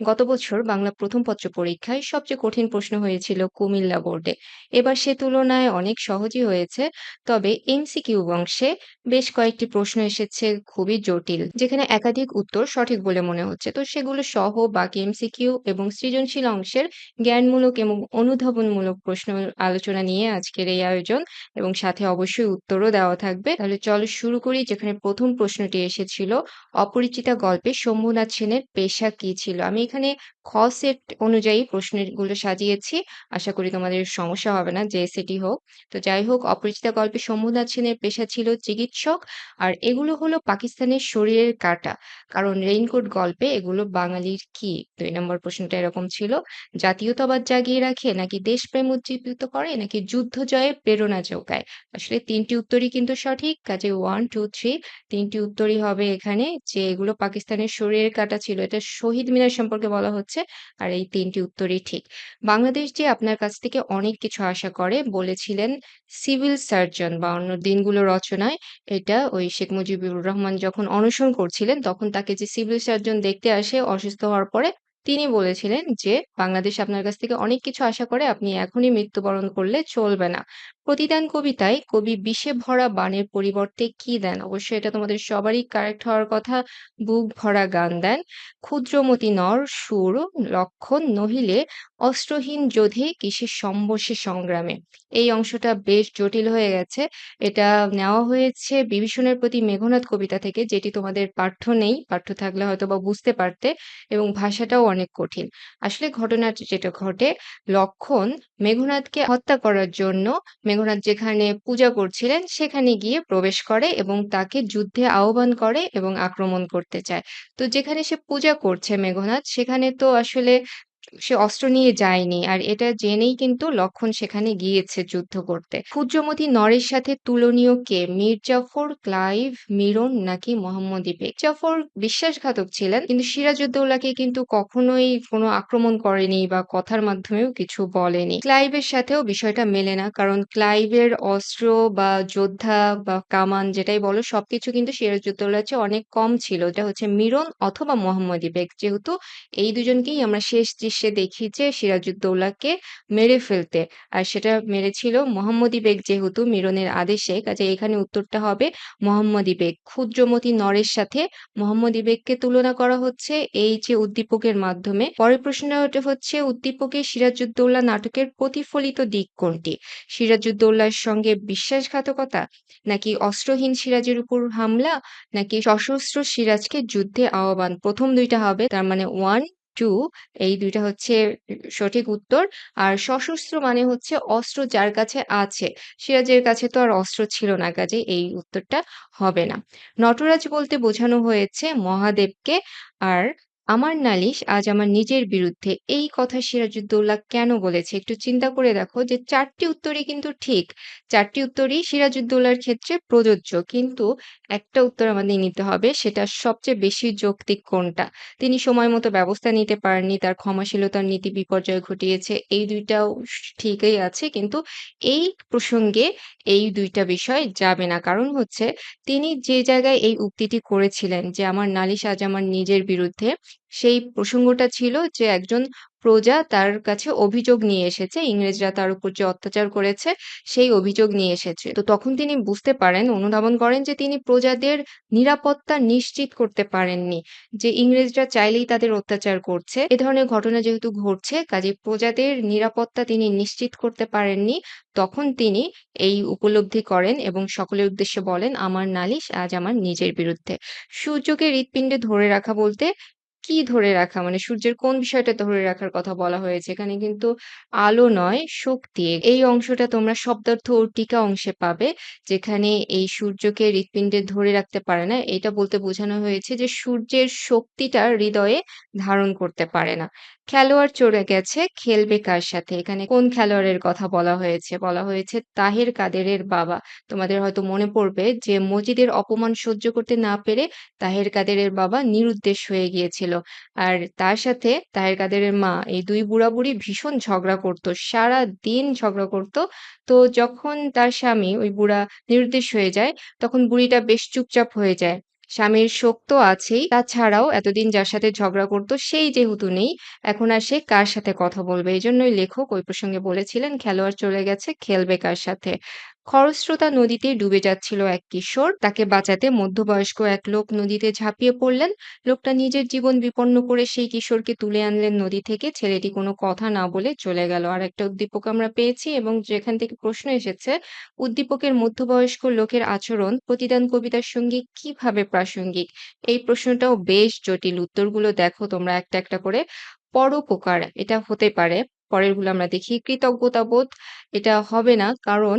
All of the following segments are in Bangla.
গত বছর বাংলা প্রথম পত্র পরীক্ষায় সবচেয়ে কঠিন প্রশ্ন হয়েছিল কুমিল্লা বোর্ডে। এবার সে তুলনায় অনেক সহজই হয়েছে, তবে এমসিকিউ অংশে বেশ কয়েকটি প্রশ্ন এসেছে খুবই জটিল, যেখানে একাধিক উত্তর সঠিক বলে মনে হচ্ছে। তো সেগুলো সহ বাকি এমসিকিউ এবং সৃজনশীল অংশের জ্ঞানমূলক এবং অনুধাবনমূলক প্রশ্ন আলোচনা নিয়ে আজকের এই আয়োজন এবং সাথে অবশ্যই উত্তরও দেওয়া থাকবে। তাহলে চলো শুরু করি, যেখানে প্রথম প্রশ্নটি এসেছিল, অপরিচিতা গল্পে শম্ভুনাথ সেনের পেশা কি ছিল? আমি এখানে খ সেট অনুযায়ী প্রশ্নগুলো সাজিয়েছি। আশা করি তোমাদের সমস্যা হবে না, যে সেটি হোক। তো যাই হোক, অপরিচিতা গল্পে শম্ভুনাথ সেনের পেশা ছিল চিকিৎসক, আর এগুলো হলো পাকিস্তানের শরীরের কাটা। কারণ রেইনকোট গল্পে এগুলো বাঙালির কি? দুই নম্বর প্রশ্নটা এরকম ছিল, জাতীয়তাবাদ জাগিয়ে রাখে নাকি দেশপ্রেম উজ্জীবিত করে নাকি যুদ্ধ জয়ে প্রেরণা যোগায়? আসলে তিনটি উত্তরই কিন্তু সঠিক, কাজে ওয়ান টু থ্রি তিনটি উত্তরই হবে এখানে, যে এগুলো পাকিস্তানের শরীরের কাটা ছিল। এটা শহীদ মিনার সম্পর্কে বলা হচ্ছে, আর এই তিনটি উত্তরই ঠিক। বাংলাদেশ যে আপনার কাছ থেকে অনেক কিছু আশা করে, বলেছিলেন সিভিল সার্জন বা অন্য দিনগুলো রচনায়, এটা ওই শেখ মুজিবুর রহমান যখন অনশন করছিলেন, তখন তাকে যে সিভিল সার্জন দেখতে আসে, অসুস্থ হওয়ার পরে, তিনি বলেছিলেন যে, বাংলাদেশ আপনার কাছ থেকে অনেক কিছু আশা করে, আপনি এখনই মৃত্যুবরণ করলে চলবে না। প্রতিদান কবিতায় কবি বিষে ভরা বানের পরিবর্তে কি দেন? অবশ্যই এটা তোমাদের সবারই কারেক্ট হওয়ার কথা। বুক ভরা গান দেন, ক্ষুদ্রমতি নর সুর লক্ষণ নহিলে অস্ত্রহীন যোধে কিসের সম্বসে সংগ্রামে। এই অংশটা বেশ জটিল হয়ে গেছে। এটা নেওয়া হয়েছে বিভীষণের প্রতি মেঘনাদ কবিতা থেকে, যেটি তোমাদের পাঠ্য নেই, পাঠ্য থাকলে হয়তো বা বুঝতে পারতে এবং ভাষাটাও অনেক কঠিন। আসলে ঘটনাটি যেটা ঘটে, লক্ষণ মেঘনাথকে হত্যা করার জন্য মেঘনাদ যেখানে পূজা করছিলেন, সেখানে গিয়ে প্রবেশ করে এবং তাকে যুদ্ধে আহ্বান করে এবং আক্রমণ করতে চায়। তো যেখানে সে পূজা করছে মেঘনাথ সেখানে তো আসলে সে অস্ত্র নিয়ে যায়নি। আর এটা জেনেই কিন্তু লক্ষণ সেখানে গিয়েছে যুদ্ধ করতে। ক্ষুদ্রমতি নরের সাথে তুলনীয় কে? মীর জাফর ক্লাইভ, মিরন নাকি মোহাম্মদ ইবেক জাফর বিশ্বাসঘাতক ছিলেন, কিন্তু সিরাজউদ্দৌলাকে কিন্তু কখনোই কোনো আক্রমণ করেনি বা কথার মাধ্যমেও কিছু বলেনি। ক্লাইভের সাথেও বিষয়টা মেলে না, কারণ ক্লাইভের অস্ত্র বা যোদ্ধা বা কামান যেটাই বলো, সবকিছু কিন্তু সিরাজউদ্দৌলার চেয়ে অনেক কম ছিল। এটা হচ্ছে মিরন অথবা মোহাম্মদ ইবেক যেহেতু এই দুজনকেই আমরা শেষ দৃশ্যে দেখি যে সিরাজউদ্দৌলাকে মেরে ফেলতে। আর সেটা মেরেছিল মোহাম্মদী বেগ যেহেতু মিরনের আদেশে। কাজে এখানে উত্তরটা হবে মোহাম্মদী বেগ। ক্ষুদ্রমতি নরের সাথে মোহাম্মদী বেগকে তুলনা করা হচ্ছে এই যে উদ্দীপকের মাধ্যমে। পরের প্রশ্নটা হচ্ছে উদ্দীপকে সিরাজউদ্দৌলা নাটকের প্রতিফলিত দিক কোনটি? সিরাজউদ্দৌলার সঙ্গে বিশ্বাসঘাতকতা? নাকি অস্ত্রহীন সিরাজের উপর হামলা? নাকি সশস্ত্র সিরাজকে যুদ্ধে আহ্বান? প্রথম দুইটা হবে, তার মানে ওয়ান টু এই দুইটা হচ্ছে সঠিক উত্তর। আর সশস্ত্র মানে হচ্ছে অস্ত্র যার কাছে আছে। সিরাজের কাছে তো আর অস্ত্র ছিল না কাজে, এই উত্তরটা হবে না। নটরাজ বলতে বোঝানো হয়েছে মহাদেবকে। আর আমার নালিশ আজ আমার নিজের বিরুদ্ধে। এই কথা সিরাজউদ্দৌলা কেন বলেছে? একটু চিন্তা করে দেখো যে চারটি উত্তরই কিন্তু ঠিক। চারটি উত্তরই সিরাজউদ্দৌলার ক্ষেত্রে প্রযোজ্য। কিন্তু একটা উত্তর আমাদের নিতে হবে, সেটা সবচেয়ে বেশি যৌক্তিক কোনটা? তিনি সময় মতো ব্যবস্থা নিতে পারেননি, তার ক্ষমাশীলতার নীতি বিপর্যয় ঘটিয়েছে, এই দুইটাও ঠিকই আছে। কিন্তু এই প্রসঙ্গে এই দুইটা বিষয় যাবে না। কারণ হচ্ছে তিনি যে জায়গায় এই উক্তিটি করেছিলেন যে, আমার নালিশ আজ আমার নিজের বিরুদ্ধে সেই প্রসঙ্গটা ছিল যে একজন প্রজা তার কাছে অভিযোগ নিয়ে এসেছে, ইংরেজরা তার উপর যে অত্যাচার করেছে সেই অভিযোগ নিয়ে এসেছে। তো তখন তিনি বুঝতে পারেন, অনুধাবন করেন যে তিনি প্রজাদের নিরাপত্তা নিশ্চিত করতে পারেননি, যে ইংরেজরা চাইলেই তাদের অত্যাচার করছে। এ ধরনের ঘটনা যেহেতু ঘটছে, কাজে প্রজাদের নিরাপত্তা তিনি নিশ্চিত করতে পারেননি, তখন তিনি এই উপলব্ধি করেন এবং সকলের উদ্দেশ্যে বলেন, আমার নালিশ আজ আমার নিজের বিরুদ্ধে। সূর্যকে হৃৎপিণ্ডে ধরে রাখা বলতে কি ধরে রাখা? মানে সূর্যের কোন বিষয়টা ধরে রাখার কথা বলা হয়েছে? এখানে কিন্তু আলো নয়, শক্তি। এই অংশটা তোমরা শব্দার্থ ও টিকা অংশে পাবে। যেখানে এই সূর্যকে হৃৎপিণ্ডে ধরে রাখতে পারে না। এটা বলতে বোঝানো হয়েছে যে সূর্যের শক্তিটা হৃদয়ে ধারণ করতে পারে না। খেলোয়াড় চলে গেছে, খেলবে কার সাথে? এখানে কোন খেলোয়াড়ের কথা বলা হয়েছে? বলা হয়েছে তাহের কাদেরের বাবা। তোমাদের হয়তো মনে পড়বে যে মজিদের অপমান সহ্য করতে না পেরে তাহের কাদেরের বাবা নিরুদ্দেশ হয়ে গিয়েছিল। আর তার সাথে তাহের কাদেরের মা এই দুই বুড়া-বুড়ি ভীষণ ঝগড়া করত। সারাদিন ঝগড়া করত। তো যখন তার স্বামী ওই বুড়া নিরুদ্দেশ হয়ে যায়, তখন বুড়িটা বেশ চুপচাপ হয়ে যায়। স্বামীর শোক তো আছেই, তাছাড়াও এতদিন যার সাথে ঝগড়া করতো সেই যেহেতু নেই, এখন আর সে কার সাথে কথা বলবে? এই জন্যই লেখক ওই প্রসঙ্গে বলেছিলেন, "খেলোয়াড় চলে গেছে, খেলবে কার সাথে?" খরস্রোতা নদীতে ডুবে যাচ্ছিল এক কিশোর। তাকে বাঁচাতে মধ্যবয়স্ক এক লোক নদীতে ঝাঁপিয়ে পড়লেন। লোকটা নিজের জীবন বিপন্ন করে সেই কিশোরকে তুলে আনলেন নদী থেকে। ছেলেটি কোনো কথা না বলে চলে গেল। আর একটা উদ্দীপক আমরা পেয়েছি এবং যেখান থেকে প্রশ্ন এসেছে, উদ্দীপকের মধ্যবয়স্ক লোকের আচরণ প্রতিদান কবিতার সঙ্গে কীভাবে প্রাসঙ্গিক? এই প্রশ্নটাও বেশ জটিল। উত্তরগুলো দেখো তোমরা একটা, একটা করে। পরোপকার এটা হতে পারে। পরেরগুলো আমরা দেখি। কৃতজ্ঞতাবোধ এটা হবে না। কারণ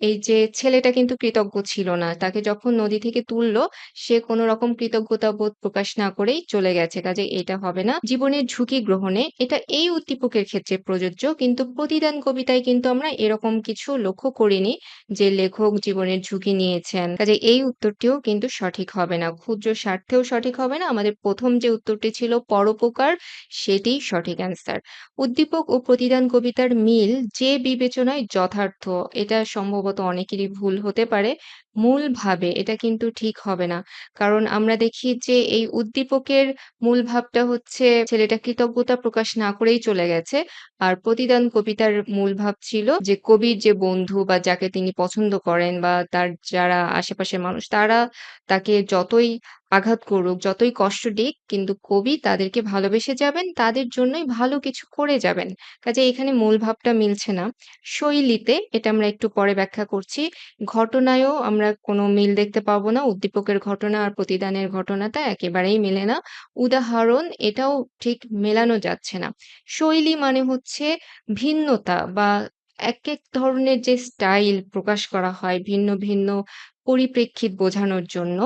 এই যে ছেলেটা কিন্তু কৃতজ্ঞ ছিল না। তাকে যখন নদী থেকে তুলল, সে কোনো রকম কৃতজ্ঞতাবোধ প্রকাশ না করেই চলে গেছে। কাজেই এটা হবে না। জীবনের ঝুঁকি গ্রহণে এটা এই উদ্দীপকের ক্ষেত্রে প্রযোজ্য। কিন্তু প্রতিদান কবিতায় কিন্তু আমরা এরকম কিছু লক্ষ্য করিনি যে লেখক জীবনের ঝুঁকি নিয়েছেন। কাজে এই উত্তরটিও কিন্তু সঠিক হবে না। ক্ষুদ্র স্বার্থেও সঠিক হবে না। আমাদের প্রথম যে উত্তরটি ছিল পরোপকার, সেটিই সঠিক অ্যান্সার। উদ্দীপক ও প্রতিদান কবিতার মিল যে বিবেচনায় যথার্থ, এটা সম্ভবত অনেকেরই ভুল হতে পারে। মূল ভাবে এটা কিন্তু ঠিক হবে না। কারণ আমরা দেখি যে এই উদ্দীপকের মূল ভাবটা হচ্ছে ছেলেটা কৃতজ্ঞতা প্রকাশ না করেই চলে গেছে। আর প্রতিদান কবিতার মূল ভাব ছিল যে কবির যে বন্ধু বা যাকে তিনি পছন্দ করেন বা তার যারা আশেপাশের মানুষ তারা তাকে যতই আঘাত করুক, যতই কষ্ট দিক কিন্তু কবি তাদেরকে ভালোবেসে যাবেন, তাদের জন্যই ভালো কিছু করে যাবেন। কাজেই এখানে মূল ভাবটা মিলছে না। শৈলীতে এটা আমরা একটু পরে ব্যাখ্যা করছি। ঘটনায়ও আমরা কোনো মিল দেখতে পাবো না। উদ্দীপকের ঘটনা আর প্রতিদানের ঘটনাটা একেবারেই মেলে না। উদাহরণ এটাও ঠিক মেলানো যাচ্ছে না। শৈলী মানে হচ্ছে ভিন্নতা বা এক এক ধরনের যে স্টাইল প্রকাশ করা হয় ভিন্ন, ভিন্ন পরিপ্রেক্ষিত বোঝানোর জন্য।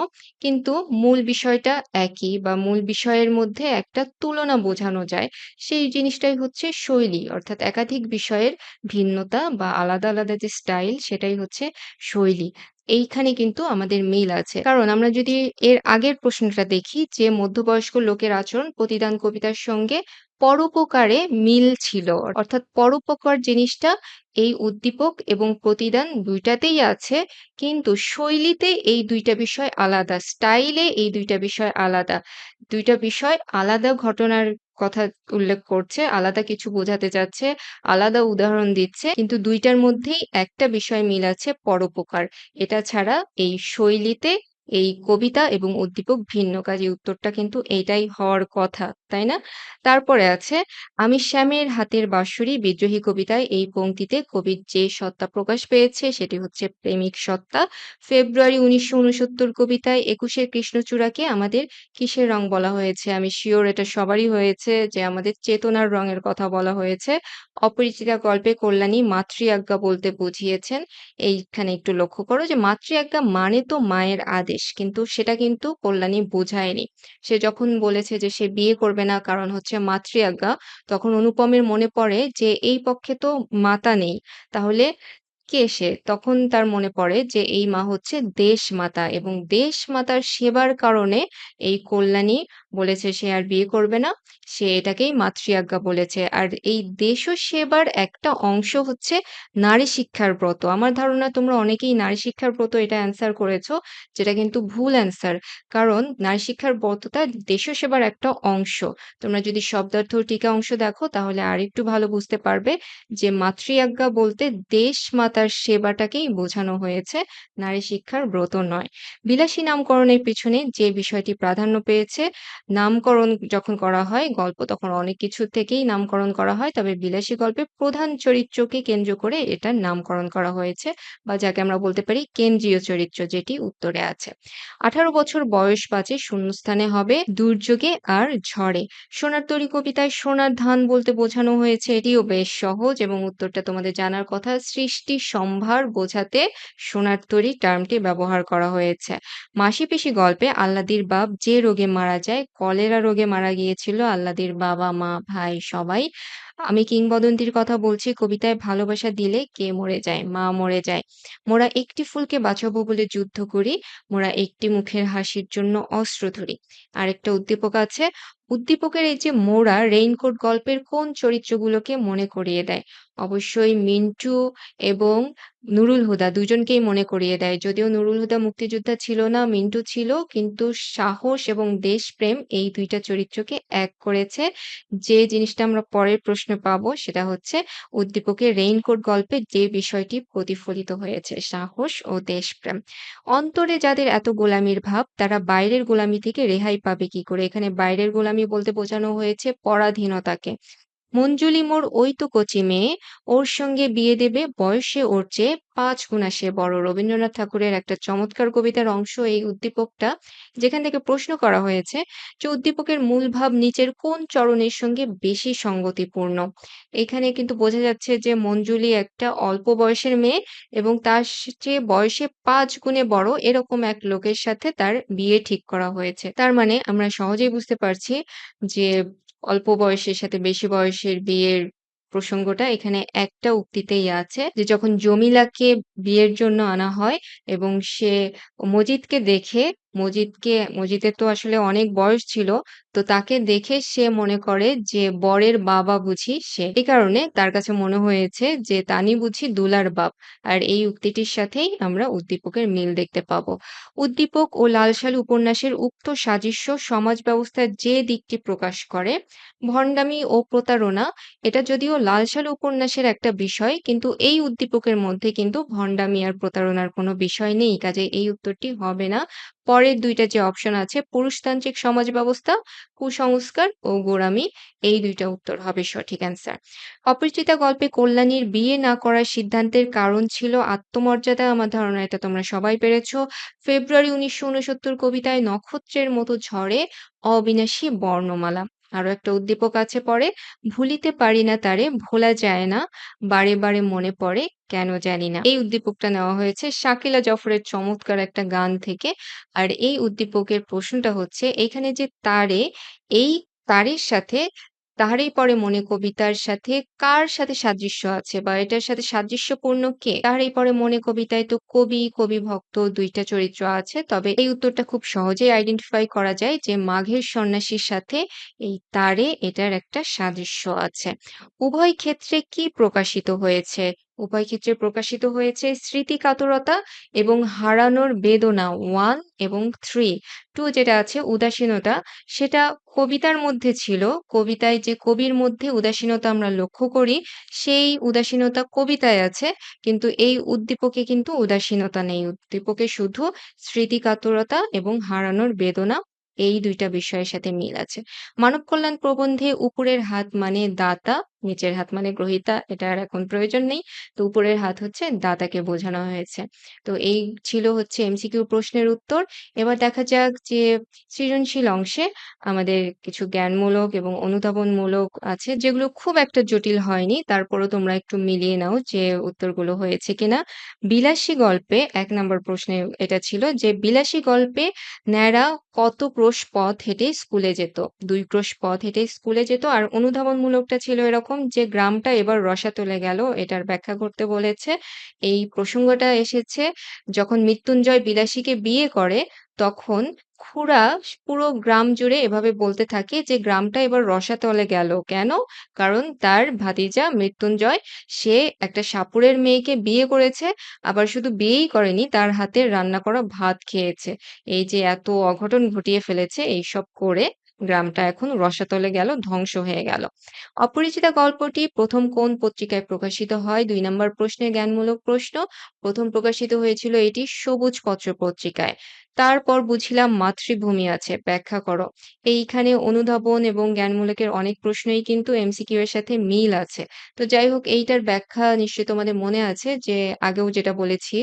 কিন্তু মূল বিষয়টা একই বা মূল বিষয়ের মধ্যে একটা তুলনা বোঝানো যায়। সেই জিনিসটাই হচ্ছে শৈলী। অর্থাৎ একাধিক বিষয়ের ভিন্নতা বা আলাদা, আলাদা যে স্টাইল সেটাই হচ্ছে শৈলী। এইখানে কিন্তু আমাদের মিল আছে। কারণ আমরা যদি এর আগের প্রশ্নটা দেখি যে মধ্যবয়স্ক লোকের আচরণ প্রতিদান কবিতার সঙ্গে পরোপকারে মিল ছিল। অর্থাৎ পরোপকার জিনিসটা এই উদ্দীপক এবং প্রতিদান দুইটাতেই আছে। কিন্তু শৈলীতে এই দুইটা বিষয় আলাদা। স্টাইলে এই দুইটা বিষয় আলাদা। দুইটা বিষয় আলাদা ঘটনার কথা উল্লেখ করছে, আলাদা কিছু বোঝাতে যাচ্ছে আলাদা উদাহরণ দিচ্ছে। কিন্তু দুইটার মধ্যেই একটা বিষয় মিল আছে পরোপকার। এটা ছাড়া এই শৈলীতে এই কবিতা এবং উদ্দীপক ভিন্ন। কাজেই উত্তরটা কিন্তু এটাই হওয়ার কথা। তাই না? তারপরে আছে, আমি শ্যামের হাতের বাঁশরি বিদ্রোহী কবিতায় এই পংক্তিতে কবির যে সত্তা প্রকাশ পেয়েছে সেটি হচ্ছে প্রেমিক সত্তা। ফেব্রুয়ারি ১৯৬৯ কবিতায় একুশের কৃষ্ণচূড়াকে আমাদের কিসের রং বলা হয়েছে? আমি সিউর এটা সবারই হয়েছে যে আমাদের চেতনার রঙের কথা বলা হয়েছে। অপরিচিতা গল্পে কল্যাণী মাতৃ আজ্ঞা বলতে বুঝিয়েছেন। এইখানে একটু লক্ষ্য করো যে মাতৃ আজ্ঞা মানে তো মায়ের আদেশ। কিন্তু সেটা কিন্তু কল্যাণী বোঝায়নি। সে যখন বলেছে যে সে বিয়ে করবে না কারণ হচ্ছে মাতৃ আজ্ঞা, তখন অনুপমের মনে পড়ে যে এই পক্ষে তো মাতা নেই। তাহলে কে সে? তখন তার মনে পড়ে যে এই মা হচ্ছে দেশ মাতা এবং দেশ মাতার সেবার কারণে এই কল্যাণী বলেছে সে আর বিয়ে করবে না। সে এটাকেই মাতৃ আজ্ঞা বলেছে। আর এই দেশ সেবার একটা অংশ হচ্ছে নারী শিক্ষার ব্রত। আমার ধারণা তোমরা অনেকেই নারী শিক্ষার ব্রত এটা অ্যান্সার করেছ। যেটা কিন্তু ভুল অ্যান্সার। কারণ নারী শিক্ষার ব্রতটা দেশ সেবার একটা অংশ। তোমরা যদি শব্দার্থ টিকা অংশ দেখো তাহলে আরেকটু ভালো বুঝতে পারবে যে মাতৃ বলতে দেশ মাতার সেবাটাকেই বোঝানো হয়েছে, নারী শিক্ষার ব্রত নয়। বিলাসী নামকরণের পিছনে যে বিষয়টি প্রাধান্য পেয়েছে, নামকরণ যখন করা হয় গল্প তখন অনেক কিছু থেকেই নামকরণ করা হয়। তবে বিলাসী গল্পে প্রধান চরিত্রকে কেন্দ্র করে এটার নামকরণ করা হয়েছে বা যাকে আমরা বলতে পারি কেন্দ্রীয় চরিত্র যেটি উত্তরে আছে। ১৮ বছর বয়স বাজে শূন্যস্থানে হবে দুর্যোগে আর ঝড়ে। সোনার তরী কবিতায় সোনার ধান বলতে বোঝানো হয়েছে এটিও বেশ সহজ এবং উত্তরটা তোমাদের জানার কথা। সৃষ্টি সম্ভার বোঝাতে সোনার তরী টার্মটি ব্যবহার করা হয়েছে। মাসি-পিসি গল্পে আল্লাদির বাপ যে রোগে মারা যায়, কলেরা রোগে মারা গিয়েছিল আল্লাদির বাবা, মা, ভাই সবাই। আমি কিংবদন্তির কথা বলছি কবিতায় ভালোবাসা দিলে কে মরে যায়? মা মরে যায়। মোরা একটি ফুলকে বাঁচাবো বলে যুদ্ধ করি, মোরা একটি মুখের হাসির জন্য অস্ত্র ধরি। আরেকটা উদ্দীপক আছে। উদ্দীপকের এই যে মোরা রেইনকোট গল্পের কোন চরিত্রগুলোকে মনে করিয়ে দেয়? অবশ্যই মিন্টু এবং নুরুল হুদা দুজনকেই মনে করিয়ে দেয়। যদিও নুরুল হুদা মুক্তিযোদ্ধা ছিল না, মিন্টু ছিল। কিন্তু সাহস এবং দেশপ্রেম এই দুইটা চরিত্রকে এক করেছে। যে জিনিসটা আমরা পরের প্রশ্ন পাবো সেটা হচ্ছে উদ্দীপকের 'রেইনকোট' গল্পে যে বিষয়টি প্রতিফলিত হয়েছে সাহস ও দেশপ্রেম। অন্তরে যাদের এত গোলামির ভাব তারা বাইরের গোলামি থেকে রেহাই পাবে কি করে? এখানে বাইরের গোলামি বলতে বোঝানো হয়েছে পরাধীনতাকে। মঞ্জুলি মোর ওই তো কচি মেয়ে, ওর সঙ্গে বিয়ে দেবে বয়সে ওর চেয়ে পাঁচ গুণা সে বড়। রবীন্দ্রনাথ ঠাকুরের একটা চমৎকার কবিতার অংশ এই উদ্দীপকটা। যেখান থেকে প্রশ্ন করা হয়েছে যে উদ্দীপকের মূল ভাব নিচের কোন চরণের সঙ্গে বেশি সঙ্গতিপূর্ণ? এখানে কিন্তু বোঝা যাচ্ছে যে মঞ্জুলি একটা অল্প বয়সের মেয়ে এবং তার চেয়ে বয়সে পাঁচ গুণে বড় এরকম এক লোকের সাথে তার বিয়ে ঠিক করা হয়েছে। তার মানে আমরা সহজেই বুঝতে পারছি যে অল্প বয়সের সাথে বেশি বয়সের বিয়ের প্রসঙ্গটা এখানে একটা উক্তিতেই আছে যে যখন জমিলাকে বিয়ের জন্য আনা হয় এবং সে মজিদকে দেখে মজিদকে মজিদের তো আসলে অনেক বয়স ছিল। তো তাকে দেখে সে মনে করে যে বরের বাবা বুঝি সে। এ কারণে তার কাছে মনে হয়েছে যে তানি বুঝি দুলার বাপ। আর এই উক্তিটির সাথেই আমরা উদ্দীপকের মিল দেখতে পাবো। উদ্দীপক ও লালসালু উপন্যাসের উক্ত সাদৃশ্য সমাজ ব্যবস্থার যে দিকটি প্রকাশ করে, ভণ্ডামি ও প্রতারণা এটা যদিও লালসালু উপন্যাসের একটা বিষয় কিন্তু এই উদ্দীপকের মধ্যে কিন্তু ভণ্ডামি আর প্রতারণার কোনো বিষয় নেই। কাজে এই উত্তরটি হবে না। পরের দুইটা যে অপশন আছে পুরুষতান্ত্রিক সমাজ ব্যবস্থা, কুসংস্কার ও গোড়ামি এই দুইটা উত্তর হবে সঠিক অ্যান্সার। অপরিচিতা গল্পে কল্যাণীর বিয়ে না করার সিদ্ধান্তের কারণ ছিল আত্মমর্যাদা। আমার ধারণা এটা তোমরা সবাই পেরেছ। ফেব্রুয়ারি ১৯৬৯ কবিতায় নক্ষত্রের মতো ঝড়ে অবিনাশী বর্ণমালা। আরও একটা উদ্দীপক আছে পরে, ভুলিতে পারি না তারে ভোলা যায় না, বারে, বারে মনে পড়ে কেন জানি না। এই উদ্দীপকটা নেওয়া হয়েছে শাকিলা জফরের চমৎকার একটা গান থেকে। আর এই উদ্দীপকের প্রশ্নটা হচ্ছে এখানে যে তারে, এই তারের সাথে তাহারই পরে মনে কবিতার সাথে কার সাথে সাদৃশ্য আছে বা এটার সাথে সাদৃশ্যপূর্ণ কে? তাহারই পরে মনে কবিতায় তো কবি, কবি ভক্ত দুইটা চরিত্র আছে। তবে এই উত্তরটা খুব সহজেই আইডেন্টিফাই করা যায় যে মাঘের সন্ন্যাসীর সাথে এই তারে এটার একটা সাদৃশ্য আছে। উভয় ক্ষেত্রে কি প্রকাশিত হয়েছে? উভয় ক্ষেত্রে প্রকাশিত হয়েছে স্মৃতিকাতরতা এবং হারানোর বেদনা ওয়ান এবং ৩। ২ যেটা আছে উদাসীনতা সেটা কবিতার মধ্যে ছিল। কবিতায় যে কবির মধ্যে উদাসীনতা আমরা লক্ষ্য করি, সেই উদাসীনতা কবিতায় আছে। কিন্তু এই উদ্দীপকে কিন্তু উদাসীনতা নেই। উদ্দীপকে শুধু স্মৃতিকাতরতা এবং হারানোর বেদনা এই দুইটা বিষয়ের সাথে মিল আছে। মানব কল্যাণ প্রবন্ধে উপরের হাত মানে দাতা, নিচের হাত মানে গ্রহীতা। এটা আর এখন প্রয়োজন নেই। তো উপরের হাত হচ্ছে দাতাকে বোঝানো হয়েছে। তো এই ছিল হচ্ছে এমসিকিউ প্রশ্নের উত্তর। এবার দেখা যাক যে সৃজনশীল অংশে আমাদের কিছু জ্ঞানমূলক এবং অনুধাবনমূলক আছে যেগুলো খুব একটা জটিল হয়নি। তারপরও তোমরা একটু মিলিয়ে নাও যে উত্তরগুলো হয়েছে কিনা। বিলাসী গল্পে এক নম্বর প্রশ্নে এটা ছিল যে বিলাসী গল্পে ন্যাড়া কত ক্রোশ পথ হেঁটে স্কুলে যেত? দুই ক্রোশ পথ হেঁটে স্কুলে যেত। আর অনুধাবনমূলকটা ছিল এরকম যে গ্রামটা এবার রসাতলে গেল, এটার ব্যাখ্যা করতে বলেছে। এই প্রসঙ্গটা এসেছে, যখন মৃত্যুঞ্জয় বিলাসীকে বিয়ে করে, তখন খুড়া পুরো গ্রাম জুড়ে এভাবে বলতে থাকে যে গ্রামটা এবার রসাতলে গেল। কেন? কারণ তার ভাতিজা মৃত্যুঞ্জয়, সে একটা সাপুরের মেয়েকে বিয়ে করেছে। আবার শুধু বিয়েই করেনি, তার হাতে রান্না করা ভাত খেয়েছে। এই যে এত অঘটন ঘটিয়ে ফেলেছে, এইসব করে গ্রামটা এখন রসাতলে গেল, ধ্বংস হয়ে গেল। অপরিচিতা গল্পটি প্রথম কোন পত্রিকায় প্রকাশিত হয়? দুই নম্বর প্রশ্নে জ্ঞানমূলক প্রশ্ন। প্রথম প্রকাশিত হয়েছিল এটি সবুজ পত্র পত্রিকায়। তারপর বুঝিলাম মাতৃভূমি আছে, ব্যাখ্যা করো। এইখানে অনুধাবন এবং জ্ঞানমূলকের অনেক প্রশ্নই কিন্তু এমসিকিউ এর সাথে মিল আছে। তো যাই হোক এইটার ব্যাখ্যা নিশ্চয়ই তোমাদের মনে আছে যে আগেও যেটা বলেছি,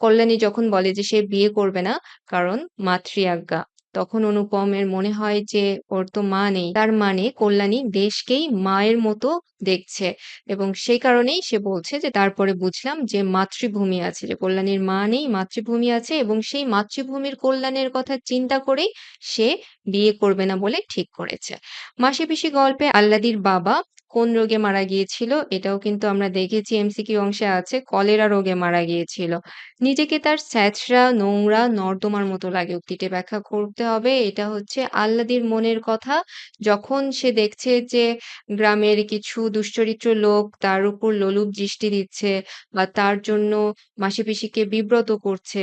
কল্যাণী যখন বলে যে সে বিয়ে করবে না কারণ মাতৃ আজ্ঞা। তখন অনুপমের মনে হয় যে ওর তো মা নেই। তার মানে কল্যাণী দেশকেই মায়ের মতো দেখছে এবং সেই কারণেই সে বলছে যে তারপরে বুঝলাম যে মাতৃভূমি আছে। যে কল্যাণীর মা নেই, মাতৃভূমি আছে এবং সেই মাতৃভূমির কল্যাণের কথা চিন্তা করেই সে বিয়ে করবে না বলে ঠিক করেছে। মাসি পিসি গল্পে আল্লাদির বাবা কোন রোগে মারা গিয়েছিল? এটাও কিন্তু আমরা দেখেছি এমসিকিউ অংশে আছে কলেরা রোগে মারা গিয়েছিল। নিজেকে তার ছ্যাঁচড়া, নোংরা, নর্দমার মতো লাগে। উক্তিটি ব্যাখ্যা করতে হবে। এটা হচ্ছে আহ্লাদির মনের কথা। যখন সে দেখছে যে গ্রামের কিছু দুশ্চরিত্র লোক তার উপর লোলুপ দৃষ্টি দিচ্ছে বা তার জন্য মাসি-পিসিকে বিব্রত করছে।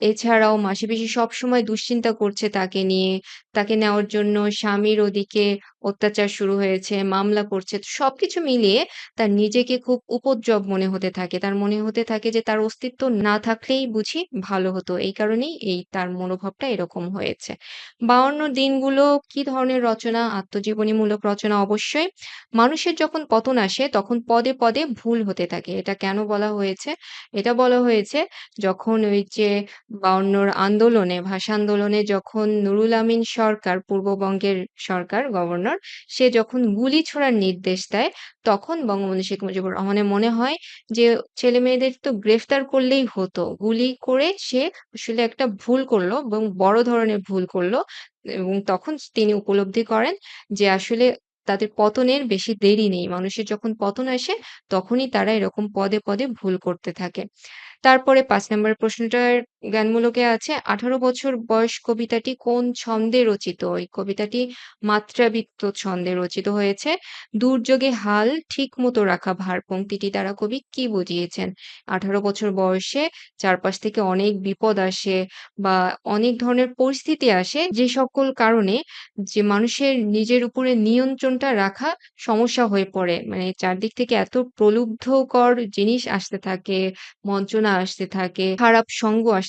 এছাড়াও মাসি-পিসি সবসময় দুশ্চিন্তা করছে তাকে নিয়ে। তাকে নেওয়ার জন্য স্বামীর ওদিকে অত্যাচার শুরু হয়েছে, মামলা করছে। সবকিছু মিলিয়ে তার নিজেকে খুব উপদ্রব মনে হতে থাকে। তার মনে হতে থাকে যে তার অস্তিত্ব না থাকলেই বুঝি ভালো হতো। এই কারণেই এই তার মনোভাবটা এরকম হয়েছে। ৫২ দিনগুলো কি ধরনের রচনা? আত্মজীবনীমূলক রচনা অবশ্যই। মানুষের যখন পতন আসে তখন পদে, পদে ভুল হতে থাকে। এটা কেন বলা হয়েছে? এটা বলা হয়েছে যখন ওই যে ৫২ র আন্দোলনে, ভাষা আন্দোলনে যখন নুরুল আমিন সরকার, পূর্ববঙ্গের সরকার, গভর্নর, সে যখন গুলি ছোড়ার নির্দেশ দেয়, তখন বঙ্গবন্ধু শেখ মুজিবুর রহমানের মনে হয় যে ছেলে মেয়েদের তো গ্রেফতার করলেই হতো। গুলি করে সে আসলে একটা ভুল করল এবং বড় ধরনের ভুল করল এবং তখন তিনি উপলব্ধি করেন যে আসলে তাদের পতনের বেশি দেরি নেই। মানুষের যখন পতন আসে তখনই তারা এরকম পদে, পদে ভুল করতে থাকে। তারপরে পাঁচ নম্বর প্রশ্নটার জ্ঞানমূলকে আছে ১৮ বছর বয়স কবিতাটি কোন ছন্দে রচিত? এই কবিতাটি মাত্রাবৃত্ত ছন্দে রচিত হয়েছে। দুর্যোগে হাল ঠিক মতো রাখা ভার পংক্তিটি দ্বারা কবি কি বুঝিয়েছেন? ১৮ বছর বয়সে চারপাশ থেকে অনেক বিপদ আসে বা অনেক ধরনের পরিস্থিতি আসে যে সকল কারণে যে মানুষের নিজের উপরে নিয়ন্ত্রণটা রাখা সমস্যা হয়ে পড়ে। মানে চারদিক থেকে এত প্রলুব্ধকর জিনিস আসতে থাকে, মঞ্চনা আসতে থাকে, খারাপ সঙ্গ আসতে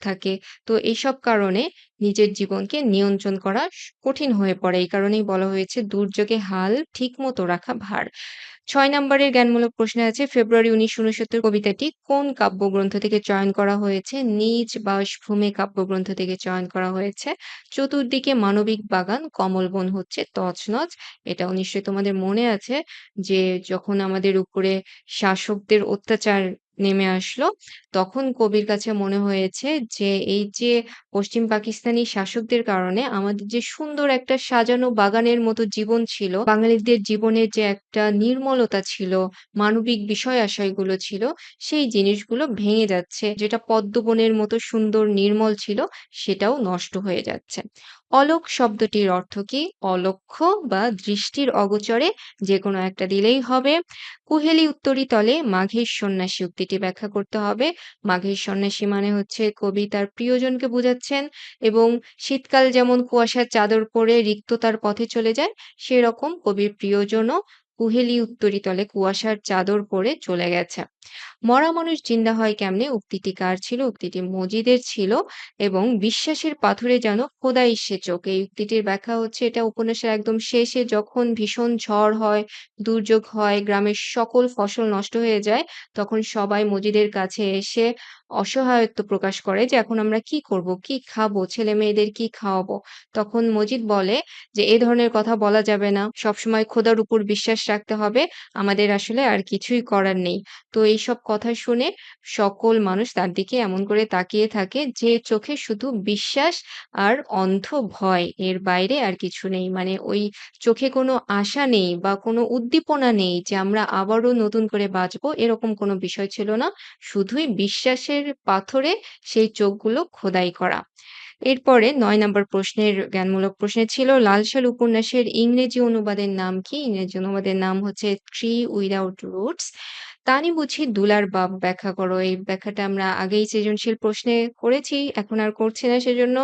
থাকে। তো এইসব কারণে নিজের জীবনকে নিয়ন্ত্রণ করা কঠিন হয়ে পড়ে। এই কারণেই বলা হয়েছে দুর্যোগে হাল ঠিকমতো রাখা ভার। ছয় নম্বরের জ্ঞানমূলক প্রশ্নে আছে ফেব্রুয়ারি ১৯৬৯ কবিতাটি কোন কাব্যগ্রন্থ থেকে চয়ন করা হয়েছে? নিজ বাসভূমে কাব্যগ্রন্থ থেকে চয়ন করা হয়েছে। চতুর্দিকে মানবিক বাগান, কমলবন হচ্ছে তছনছ। এটা নিশ্চয়ই তোমাদের মনে আছে যে যখন আমাদের উপরে শাসকদের অত্যাচার নেমে আসলো, তখন কবির কাছে মনে হয়েছে যে এই যে পশ্চিম পাকিস্তানি শাসকদের কারণে আমাদের যে সুন্দর একটা সাজানো বাগানের মতো জীবন ছিল, বাঙালিদের জীবনের যে একটা নির্মলতা ছিল, মানবিক বিষয়-আশয়গুলো ছিল, সেই জিনিসগুলো ভেঙে যাচ্ছে। যেটা পদ্মবনের মতো সুন্দর নির্মল ছিল, সেটাও নষ্ট হয়ে যাচ্ছে। অলোক শব্দটির অর্থ কি? অলক্ষ বা দৃষ্টির অগোচরে যেকোনো একটা দিলেই হবে। কুহেলি উত্তরী তলে মাঘের সন্ন্যাসী উক্তিটি ব্যাখ্যা করতে হবে। মাঘের সন্ন্যাসী মানে হচ্ছে কবি তার প্রিয়জনকে বুঝাচ্ছেন এবং শীতকাল যেমন কুয়াশার চাদর পরে রিক্ততার পথে চলে যায়, সেরকম কবির প্রিয়জনও কুহেলি উত্তরী তলে কুয়াশার চাদর পরে চলে গেছে। মরা মানুষ জিন্দা হয় কেমনে? উক্তিটি কার ছিল? উক্তিটি মজিদের ছিল এবং বিশ্বাসের পাথরে যেন খোদাই সে চোখ। এই উক্তিটির ব্যাখ্যা হচ্ছে এটা উপন্যাসের একদম শেষে যখন ভীষণ ঝড় হয়, দুর্যোগ হয়, গ্রামের সকল ফসল নষ্ট হয়ে যায়, তখন সবাই মজিদের কাছে এসে অসহায়ত্ব প্রকাশ করে যে এখন আমরা কি করব? কি খাব? ছেলে মেয়েদের কি খাওয়াবো? তখন মজিদ বলে যে এ ধরনের কথা বলা যাবে না। সবসময় খোদার উপর বিশ্বাস রাখতে হবে। আমাদের আসলে আর কিছুই করার নেই। তো এইসব কথা শুনে সকল মানুষ তার দিকে এমন করে তাকিয়ে থাকে যে চোখে শুধু বিশ্বাস আর অন্ধ ভয়। এর বাইরে আর কিছু নেই। মানে ওই চোখে কোনো আশা নেই বা কোনো উদ্দীপনা নেই যে আমরা আবারও নতুন করে বাঁচবো, এরকম কোনো বিষয় ছিল না। শুধুই বিশ্বাসের পাথরে সেই চোখগুলো খোদাই করা। এরপরে নয় নম্বর প্রশ্নের জ্ঞানমূলক প্রশ্নে ছিল লালসাল উপন্যাসের ইংরেজি অনুবাদের নাম কি? ইংরেজি অনুবাদের নাম হচ্ছে 'ট্রি উইদাউট রুটস'। তানি বুঝি দুলার বাপ ব্যাখ্যা করো। এই ব্যাখ্যাটা আমরা আগেই সৃজনশীল প্রশ্নে করেছি। এখন আর করছি না সেজন্য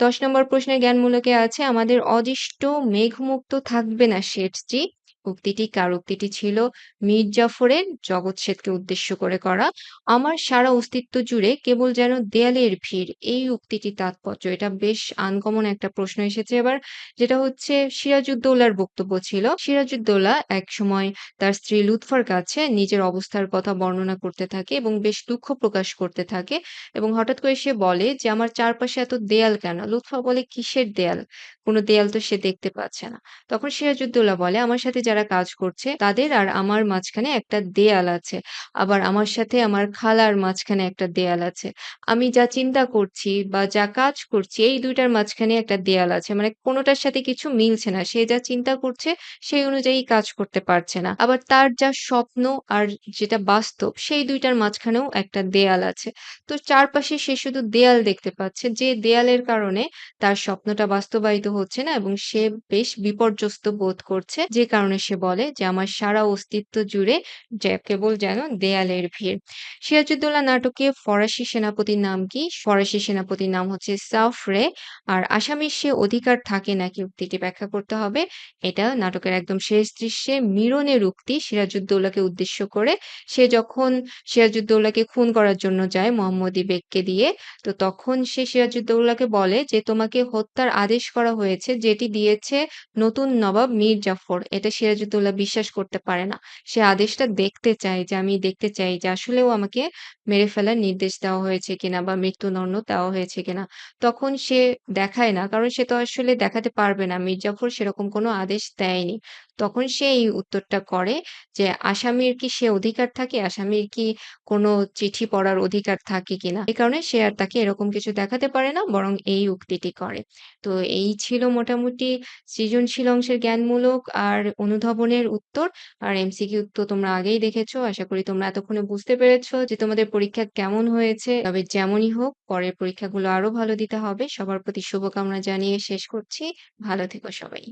১০ নম্বর প্রশ্নে জ্ঞানমূলকে আছে, আমাদের অদৃষ্ট মেঘমুক্ত থাকবে না শেঠজি। উক্তিটি কার? উক্তিটি ছিল মীর জাফরের জগৎ শেঠকে উদ্দেশ্য করে করা। আমার সারা অস্তিত্ব জুড়ে কেবল যেন দেয়ালের ভিড়। এই উক্তিটির তাৎপর্য। এটা বেশ আনকমন একটা প্রশ্ন এসেছে এবার। যেটা হচ্ছে সিরাজউদ্দৌলার বক্তব্য ছিল। সিরাজউদ্দৌলা একসময় তার স্ত্রী লুৎফার কাছে নিজের অবস্থার কথা বর্ণনা করতে থাকে এবং বেশ দুঃখ প্রকাশ করতে থাকে এবং হঠাৎ করে সে বলে যে, "আমার চারপাশে এত দেয়াল কেন?" লুৎফা বলে, "কিসের দেয়াল?" কোনো দেয়াল তো সে দেখতে পাচ্ছে না। তখন সিরাজউদ্দৌলা বলে, "আমার সাথে যারা কাজ করছে, তাদের আর আমার মাঝখানে একটা দেয়াল আছে। আবার আমার সাথে আমার খালার মাঝখানে একটা দেয়াল আছে। আমি যা চিন্তা করছি বা যা কাজ করছি, এই ২ টার মাঝখানে একটা দেয়াল আছে। মানে কোনটার সাথে কিছু মিলছে না। সে যা চিন্তা করছে, সেই অনুযায়ী কাজ করতে পারছে না। আবার তার যা স্বপ্ন আর যেটা বাস্তব, সেই দুইটার মাঝখানেও একটা দেয়াল আছে। তো চারপাশে সে শুধু দেয়াল দেখতে পাচ্ছে। যে দেয়ালের কারণে তার স্বপ্নটা বাস্তবায়িত হচ্ছে না এবং সে বেশ বিপর্যস্ত বোধ করছে। যে কারণে সে বলে যে, "আমার সারা অস্তিত্ব জুড়ে যে কেবল যেন দেয়ালের ভিড়।" সিরাজুদ্দৌলা নাটকে ফরাসি সেনাপতির নাম কি? ফরাসি সেনাপতির নাম হচ্ছে সাফরে। আর আসামির সে অধিকার থাকে নাকি উক্তিটি ব্যাখ্যা করতে হবে। এটা নাটকের একদম শেষ দৃশ্যে মীরনের উক্তি সিরাজুদ্দৌলাকে উদ্দেশ্য করে। সে যখন সিরাজুদ্দৌলাকে খুন করার জন্য যায় মোহাম্মদী বেগকে দিয়ে, তো তখন সে সিরাজুদ্দৌলাকে বলে যে, "তোমাকে হত্যার আদেশ করা হয়েছে যেটি দিয়েছে নতুন নবাব মীর জাফর।" এটা সিরাজুদ্দৌলা বিশ্বাস করতে পারে না। সে আদেশটা দেখতে চায় যে, "আমি দেখতে চাই যে আসলেও আমাকে মেরে ফেলার নির্দেশ দেওয়া হয়েছে কিনা বা মৃত্যুদণ্ড দেওয়া হয়েছে কিনা?" তখন সে দেখায় না। কারণ সে তো আসলে দেখাতে পারবে না। মির্জাফর জাফর সেরকম কোনো আদেশ দেয়নি। তখন সে এই উত্তরটা করে যে, "আসামির কি সে অধিকার থাকে? আসামির কি কোনো চিঠি পড়ার অধিকার থাকে কিনা?" এ কারণে সে আর তাকে এরকম কিছু দেখাতে পারে না বরং এই উক্তিটি করে। তো এই ছিল মোটামুটি সৃজনশীল অংশের জ্ঞানমূলক আর অনুধাবনের উত্তর। আর এমসিকিউ তো তোমরা আগেই দেখেছ। আশা করি তোমরা এতক্ষণে বুঝতে পেরেছ যে তোমাদের পরীক্ষা কেমন হয়েছে। তবে যেমনই হোক পরের পরীক্ষাগুলো আরও ভালো দিতে হবে। সবার প্রতি শুভকামনা জানিয়ে শেষ করছি। ভালো থেকো সবাই।